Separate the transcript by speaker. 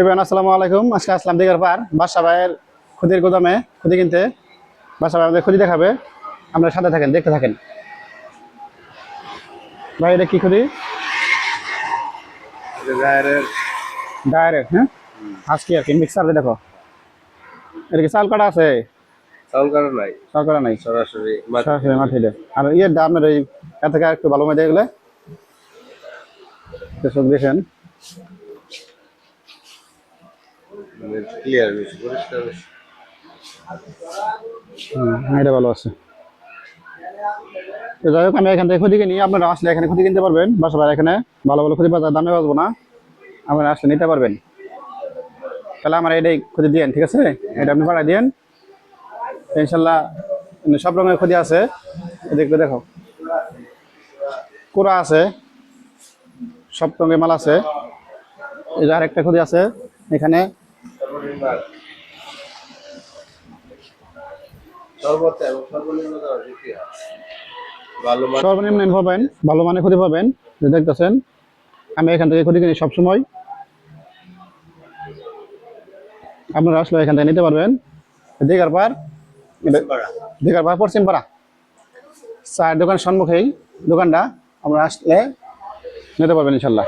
Speaker 1: এবার আসসালামু আলাইকুম। আজকে আসলাম দিঘার পার বাসা ভাইয়ের খুদির গোদামে খুদি কিনতে। বাসা ভাই আমাদের খুদি দেখাবে। আমরা সাথে থাকেন দেখতে থাকেন। ভাই এটা কি খুদি ডাইরেক্ট। হ্যাঁ? আজকে আর কি মিক্সার দেখো। এটা কি চাল কাটা আছে?
Speaker 2: চাউল কারণ নাই।
Speaker 1: চাল কাটা নাই?
Speaker 2: সরাসরি
Speaker 1: সরাসরি মাঠে আর ইয়ে আপনার ওই এর থেকে একটু ভালো মেয়ে দেখলে দেখেন
Speaker 2: ক্লিয়ার বেশি পরিষ্কার, বেশি।
Speaker 1: এটা ভালো আছে। যাই হোক, আমি এখান থেকে খুদি কিনি। আপনারা আসলে এখানে খুদি কিনতে পারবেন। বাসা বাড়ি এখানে ভালো ভালো খুদি বাজার দামে বাজবো না। আপনারা আসলে নিতে পারবেন। তাহলে আমার এটাই দিয়েন, ঠিক আছে? এটা আপনি ইনশাল্লাহ মানে সব রঙের খুদি আছে। দেখো কোরা আছে, সব রঙের মাল আছে। আরেকটা খুদি আছে, এখানে
Speaker 2: সর্বোচ্চ এবং সর্বনিম্ন
Speaker 1: সর্বনিম্ন পাবেন ভালো মানে খুঁজে পাবেন যে দেখতেছেন আমি এখান থেকে খুঁজে কিনি সবসময় আপনারা আসলে এখান থেকে নিতে পারবেন। দিঘার পার দিঘার পার পশ্চিম পাড়া। চায়ের দোকান সম্মুখেই দোকানটা আমরা আসলে নিতে পারবেন ইনশাল্লাহ।